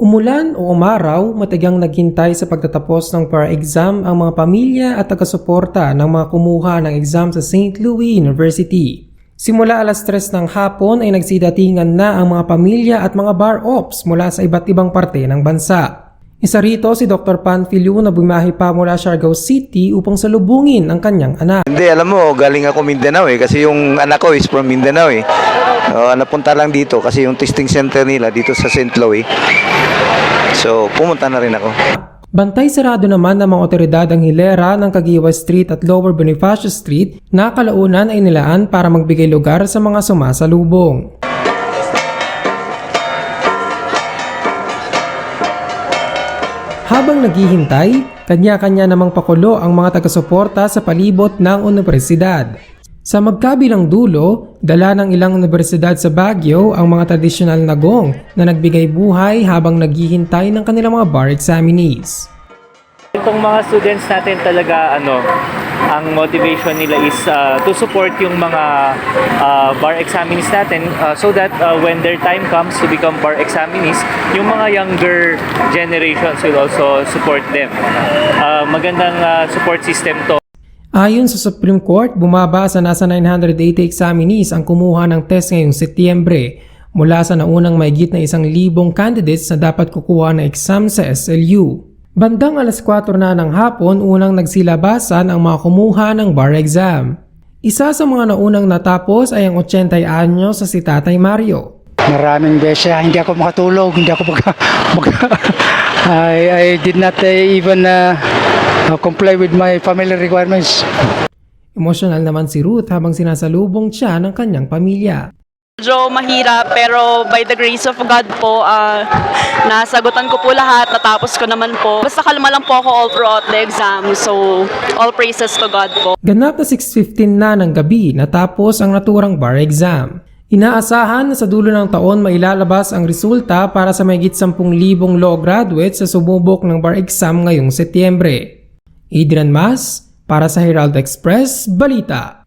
Umulan o umaraw, matagang naghintay sa pagtatapos ng para exam ang mga pamilya at taga-suporta ng mga kumuha ng exam sa St. Louis University. Simula alas 3 ng hapon ay nagsidatingan na ang mga pamilya at mga bar ops mula sa iba't ibang parte ng bansa. Isa rito si Dr. Panfilio na bumahi pa mula Siargao City upang salubungin ang kanyang anak. Hindi, alam mo, galing ako Mindanao eh. Kasi yung anak ko is from Mindanao eh. Uh, napunta lang dito kasi yung testing center nila dito sa St. Louis. So, pumunta na rin ako. Bantay sarado naman ng mga otoridad ang hilera ng Kagiwa Street at Lower Bonifacio Street na kalaunan ay nilaan para magbigay lugar sa mga sumasalubong. Habang naghihintay, kanya-kanya namang pakulo ang mga taga-suporta sa palibot ng universidad. Sa magkabilang dulo, dala ng ilang universidad sa Baguio ang mga tradisyonal na gong na nagbigay buhay habang naghihintay ng kanilang mga bar examinees. Itong mga students natin talaga ano, ang motivation nila is uh, to support yung mga uh, bar examinees natin uh, so that uh, when their time comes to become bar examinees, yung mga younger generations will also support them. Uh, magandang uh, support system to. Ayon sa Supreme Court, bumaba sa nasa 980 examinees ang kumuha ng test ngayong Setyembre mula sa naunang mahigit na isang libong candidates na dapat kukuha ng exam sa SLU. Bandang alas 4 na ng hapon unang nagsilabasan ang mga kumuha ng bar exam. Isa sa mga naunang natapos ay ang 80 anyo sa si Tatay Mario. Maraming beses hindi ako makatulog, hindi ako mag, mag I, I did not uh, even uh, uh, comply with my family requirements. Emosyonal naman si Ruth habang sinasalubong siya ng kanyang pamilya. Medyo mahirap pero by the grace of God po, ah, nasagutan ko po lahat, natapos ko naman po. Basta kalma lang po ako all throughout the exam. So, all praises to God po. Ganap na 6.15 na ng gabi natapos ang naturang bar exam. Inaasahan na sa dulo ng taon mailalabas ang resulta para sa mahigit 10,000 law graduates sa sumubok ng bar exam ngayong Setyembre. Adrian Mas, para sa Herald Express, Balita.